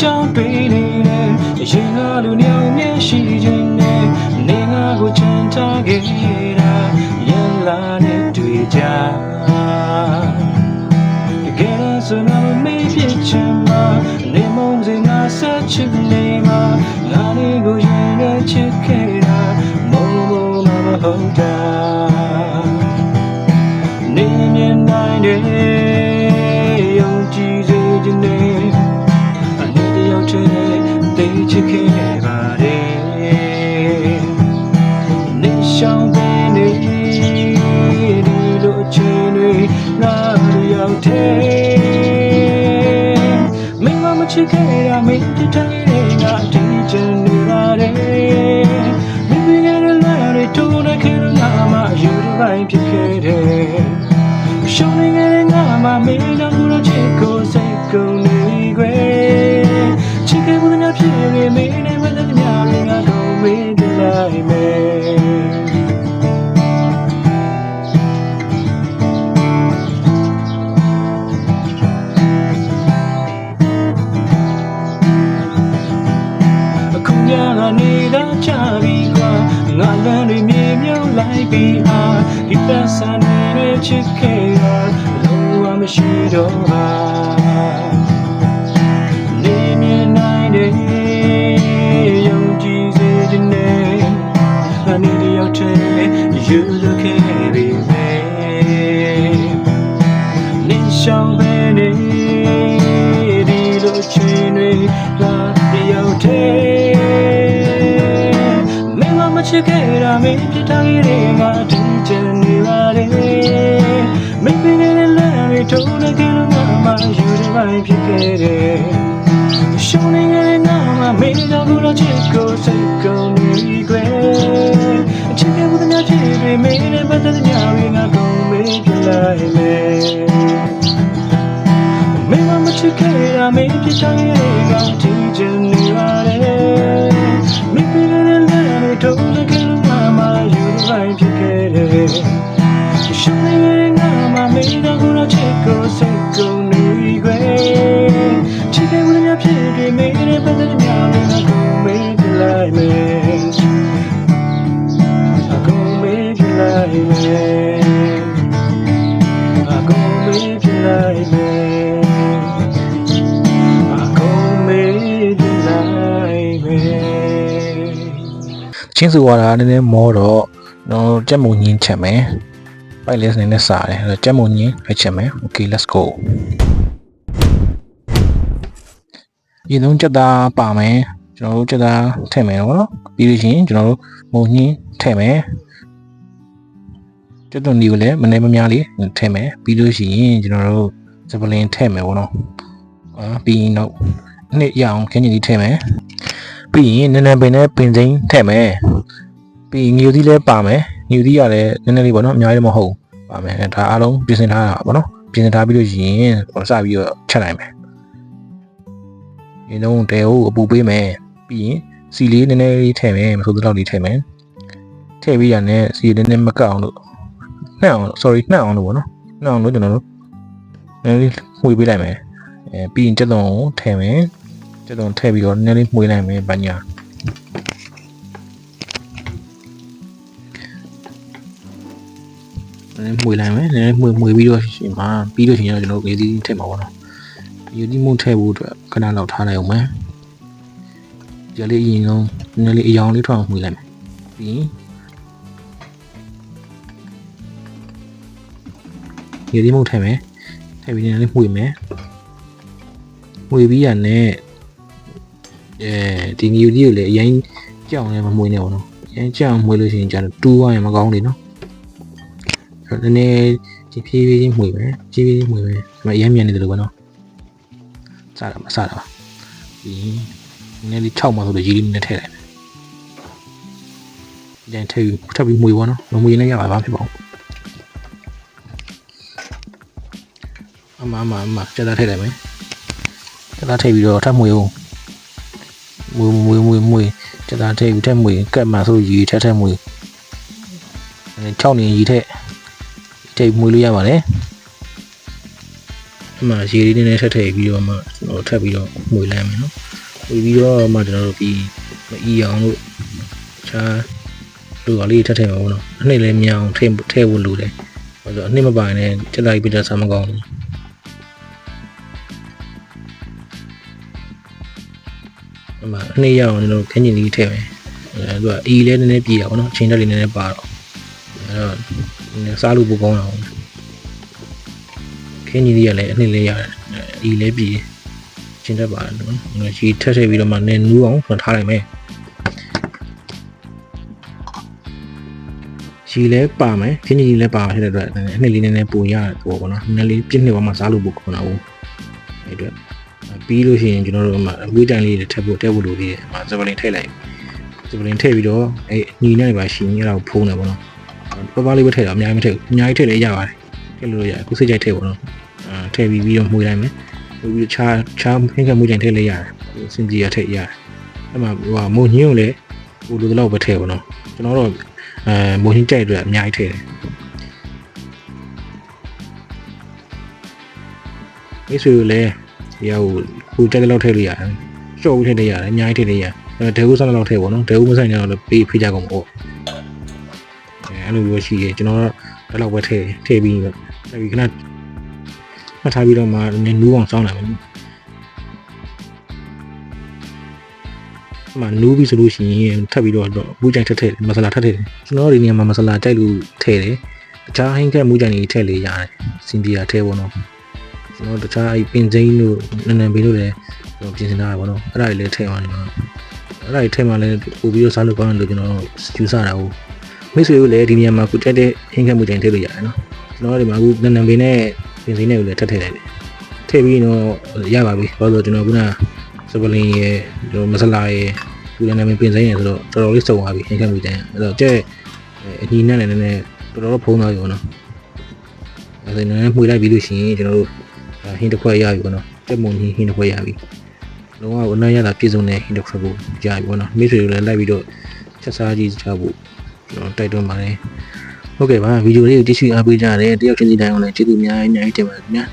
ကြောင့်တွေ့နေတယ်အရင်ကလူညောင်မျက်ရှိခြင်းနဲ့နေငါကိုချမ်းသာခဲ့တာရလာနဲ့တွေ့ကြတကယ်ဆိုတော့မေးဖြစ်ချင်မှာနေမုံစင်ငါဆက်ချင်နေမှာငါလေးကိုရင်နဲ့ချစ်ခဲ့တာမုံမုံမမဟုတ်တာနေမြင်နိုင်တယ်ယုံ တယောက်ချင်တေးချစ်ခဲ့ပါတယ်နေရှောင်းတဲ့နေဒီလိုအချိန်တွေငါတို့ရောက်တယ်မင်းမမချစ်ခဲ့တာမင်းတတိုင်းငါဒီချင်နေပါတယ်မင်းပြခဲ့တဲ့လမ်းတွေတိုးနေခဲ့လို့ငါမှယူရပိုင်းဖြစ်ခဲ့တယ်ရှုံးနေခဲ့တဲ့ငါမှမင်းတို့ကိုချစ်ကို စ်ခဲ့မှုများဖြစ်နေမင်းနဲ့မသက်သမျှတွေငါကုန်မင်းပြလိုက်မယ်အခုညကနေတော့ချပြီးကွာငါလမ်းတွေမြေမြုပ်လိုက်ပြီးဟာဒီပတ်စံတွေချစ်ခဲ့တာလုံးဝမရှိတော့ပါ ည်းယူလို့ခဲ့ပြီမယ်နေရှောင်းပဲနေဒီလိုချင်တွေလာတယောက်တည်းမင်းမမချစ်ခဲ့တာမင်းပြစ်ထားခဲ့တဲ့ငါဒီချင်နေပါလေမင်းပြနေတဲ့လမ်းတွေထုံးနေကြလို့ငါမှယူရပိုင်းဖြစ်ခဲ့တယ်ရှုံးနေခဲ့တဲ့ငါမှမင်းတို့ကိုချစ်ကိုစိတ်ကုန်နေခွေအ ချစ်ကဘုဒ္ဓမြတ်ဖြစ်ပြီးမင်းနဲ့ပတ်သက်တဲ့ညတွေငါကုန်မေးပြလိုက်မယ် ချင်းစုဝါတာနည်းနည်းမောတော့ကျွန်တော်ကြက်မုံညင်းချက်မယ်ပိုက်လက်နေနဲ့စားတယ်အဲ့တော့ကြက်မုံညင်းဖက်ချက်မယ် okay let's go ရေလုံးကြက်သားပါမယ်ကျွန်တော်တို့ကြက်သားထည့်မယ်နော်ပြီးလို့ရှိရင်ကျွန်တော်တို့မုံညင်းထည့်မယ်ကြက်သွန်ဒီကိုလည်းမနေမများလေးထည့်မယ်ပြီးလို့ရှိရင်ကျွန်တော်တို့စပလင်ထည့်မယ်ဗောနော်အာပြီးရင်တော့နှစ်ရအောင်ခင်းကြီးလေးထည့်မယ် ပြီးရင်နည်းနည်းပင်နဲ့ပင်စိမ်းထည့်မယ်ပြီးရင်ငြူသီးလည်းပါမယ်ငြူသီးကလည်းနည်းနည်းလေးပေါ့နော်အများကြီးမဟုတ်ဘူးပါမယ်ဒါအားလုံးပြင်ဆင်ထားတာပေါ့နော်ပြင်ဆင်ထားပြီးလို့ရှိရင်ဟိုစပြီးတော့ချက်နိုင်မယ်ဒီတော့တဲကိုအပူပေးမယ်ပြီးရင်စီလေးနည်းနည်းလေးထည့်မယ်မဆိုသလောက်လေးထည့်မယ်ထည့်ပြီးရတဲ့စီနည်းနည်းမကအောင်လို့နှောက်အောင် sorry နှောက်အောင်လို့ပေါ့နော်နှောက်အောင်လို့ကျွန်တော်တို့နည်းနည်းလေးမှွေပေးလိုက်မယ်အဲပြီးရင်ကြက်သွန်ကိုထည့်မယ် ကျွန်တော်ထည့်ပြီးတော့နည်းနည်းလေးမှွေးလိုက်မယ်ဗညာနည်းနည်းမှွေးလိုက်မယ်နည်းနည်းမှွေးမှွေးပြီးတော့ရှင်မှာပြီးတော့ရှင်တော့ကျွန်တော်ရေသီးထည့်မှာပေါ့နော်ရေသီးမှုထည့်ဖို့အတွက်ခဏလောက်ထားလိုက်အောင်မယ်ကြလေးအရင်ဆုံးနည်းနည်းလေးအယောင်လေးထွက်အောင်မှွေးလိုက်မယ်ပြီးရင်ရေသီးမှုထည့်မယ်ထည့်ပြီးနည်းနည်းလေးမှွေးမယ်မှွေးပြီးရနဲ့ အဲဒီငယူကြီးကိုလည်းအရင်ကြောင်လည်းမမွေးနဲ့ပေါ့နော်အရင်ကြောင်မွေးလို့ရှိရင်ကျတော့တူးသွားရင်မကောင်းလေနော်အဲ့တော့နည်းနည်းဖြည်းဖြည်းချင်းမွေးမယ်ဖြည်းဖြည်းချင်းမွေးမယ်ဒါပေမဲ့အရင်မြန်နေတယ်လို့ပဲနော်စတာမစတာပါပြီးနည်းနည်းလေး6မှဆိုတော့ရေလေးနည်းနည်းထည့်လိုက်မယ်ဒီတိုင်းထည့်ပြီးထပ်ပြီးမွေးပေါ့နော်မမွေးလည်းရပါဘာဖြစ်ပါဘူးအမအမအမကျတာထည့်လိုက်မယ်ကျတာထည့်ပြီးတော့ထပ်မွေးအောင် မွေမွေမွေမွေတက်တာထည့်ပြီးထက်မွေကတ်မှာဆိုရေထက်ထက်မွေအဲ6နေရေထက်ထည့်မွေလို့ရပါတယ်အမှရေလေးနည်းနည်းထက်ထည့်ပြီးတော့မှကျွန်တော်ထပ်ပြီးတော့မွေလိုက်မယ်နော်ဝေပြီးတော့မှကျွန်တော်တို့ဒီမအီအောင်လို့ခြားလူကလေးထပ်ထည့်ပါဘောနော်အနှစ်လည်းမြောင်ထည့်ထည့်ဖို့လိုတယ်ဘာလို့အနှစ်မပိုင်နဲ့စက်လိုက်ပြတာဆမ်းမကောင်းဘူး အမအနှစ်ရအောင်ကျွန်တော်ခင်းကျင်လေးထည့်မယ်အဲသူကအီလည်းနည်းနည်းပြေတာဘောနော်အချိန်တက်လေးနည်းနည်းပါတော့အဲတော့နည်းစားလို့ပိုကောင်းအောင်ခင်းကျင်လေးကလည်းအနှစ်လေးရတယ်အီလည်းပြေကျင်းတတ်ပါတယ်နော်။ရေထက်ထည့်ပြီးတော့မှနည်းနူးအောင်ကျွန်တော်ထားလိုက်မယ်။ရေလည်းပါမယ်ခင်းကြီးလည်းပါဖြစ်တဲ့အတွက်အနှစ်လေးနည်းနည်းပိုရတော့ပေါ့နော်။နည်းနည်းလေးပြည့်နှစ်ပါမှစားလို့ပိုကောင်းတာဟုတ်။အဲ့အတွက် ပြီးလို့ရှိရင်ကျွန်တော်တို့မှအဝေးတိုင်လေးတွေထည့်ဖို့တက်ဖို့လိုသေးတယ်။မှာစပလင်ထည့်လိုက်။စပလင်ထည့်ပြီးတော့အဲ့ညီနဲ့ပါရှင်ရတော့ဖုံးတယ်ပေါ့နော်။ပပလေးပဲထည့်တော့အများကြီးမထည့်ဘူး။အများကြီးထည့်လည်းရပါတယ်။ထည့်လို့ရအခုစိတ်ကြိုက်ထည့်ပေါ့နော်။အာထည့်ပြီးပြီးတော့မှုလိုက်မယ်။ပြီးပြီးချာချာဖင်ကမှုကြိုင်ထည့်လိုက်ရတယ်စင်ကြီးရထည့်ရတယ်အဲ့မှာဟိုမိုးညင်းကိုလည်းဟိုလိုတလောက်ပဲထည့်ပါတော့ကျွန်တော်တော့အဲမိုးညင်းကြိုက်အတွက်အများကြီးထည့်တယ်မိတ်ဆွေကိုလည်း ဒီဟာကိုကိုကြိုက်တဲ့လောက်ထည့်လို့ရတယ်ရှော့ဦးထည့်လိုက်ရတယ်အများကြီးထည့်လိုက်ရတယ်အဲဒေဂုဆန်လောက်ထည့်ပါတော့ဒေဂုမဆိုင်ကြတော့လည်းပေးဖိကြကုန်ပေါ့အဲအဲ့လိုမျိုးရှိရကျွန်တော်တော့ဒီလောက်ပဲထည့်ထည့်ပြီးတော့ထည့်ပြီးခဏမှတ်ထားပြီးတော့မှနည်းနူးအောင်စောင်းလိုက်မယ်။အမှနူးပြီးဆိုလို့ရှိရင်ထပ်ပြီးတော့မူးကြိုင်ထက်ထည့်မဆလာထက်ထည့်တယ်။ကျွန်တော်ဒီနေရာမှာမဆလာကြိုက်လို့ထည့်တယ်။တခြားဟင်းကက်မူးကြိုင်တွေထည့်လေရတယ်။စင်ပြေတာထည့်ပေါ့နော်။ ကျွန်တော်တခြားအဲ့ပင်စိမ်းတို့နန်းနန်းပင်တို့လည်းကျွန်တော်ပြင်ဆင်ထားတာပေါ့နော်။အဲ့ဒါတွေလည်းထည့်ပါနေမှာ။အဲ့ဒါတွေထည့်မှလည်းပို့ပြီးတော့စားလို့ကောင်းတယ်လို့ကျွန်တော်ယူဆတာဟုတ်။မိတ်ဆွေတို့လည်းဒီနေရာမှာကိုတက်တဲ့ဟင်းကက်မူးကြိုင်ထည့်လို့ရတယ်နော်။ကျွန်တော်ဒီမှာအခုနန်းနန်းပင်နဲ့ပင်စိမ်းတွေကိုလည်းထပ်ထည့်လိုက်တယ်။ထည့်ပြီးတော့ရပါပြီဘာလို့လဲဆိုတော့ကျွန်တော်ကစပလင်ရဲ့ကျွန်တော်မဆလာရဲ့သူလည်းနာမည်ပြင်ဆိုင်နေဆိုတော့တော်တော်လေးစုံသွားပြီဟင်ခက်မိတယ်အဲ့တော့ကျဲအညီနဲ့လည်းနည်းနည်းတော်တော်ဖုံးသွားပြီပေါ့နော်အဲ့ဒါနည်းနည်းမှွေလိုက်ပြီးလို့ရှိရင်ကျွန်တော်တို့ ဟင်းတစ်ခွက်ရပြီပေါ့နော်တက်မုံဟင်းဟင်းတစ်ခွက်ရပြီလုံးဝအနံ့ရတာပြည့်စုံတဲ့ဟင်းတစ်ခွက်ကိုရပြီပေါ့နော်မိတ်ဆွေတွေလည်းလိုက်ပြီးတော့ချက်စားကြည့်ကြဖို့ကျွန်တော်တိုက်တွန်းပါတယ်ဟုတ်ကဲ့ပါဗီဒီယိုလေးကိုကြည့်ရှုအားပေးကြတဲ့တယောက်ချင်းစီတိုင်းကိုလည်းကျေးဇူးအများကြီးအများကြီးတင်ပါတယ်ခင်ဗျာ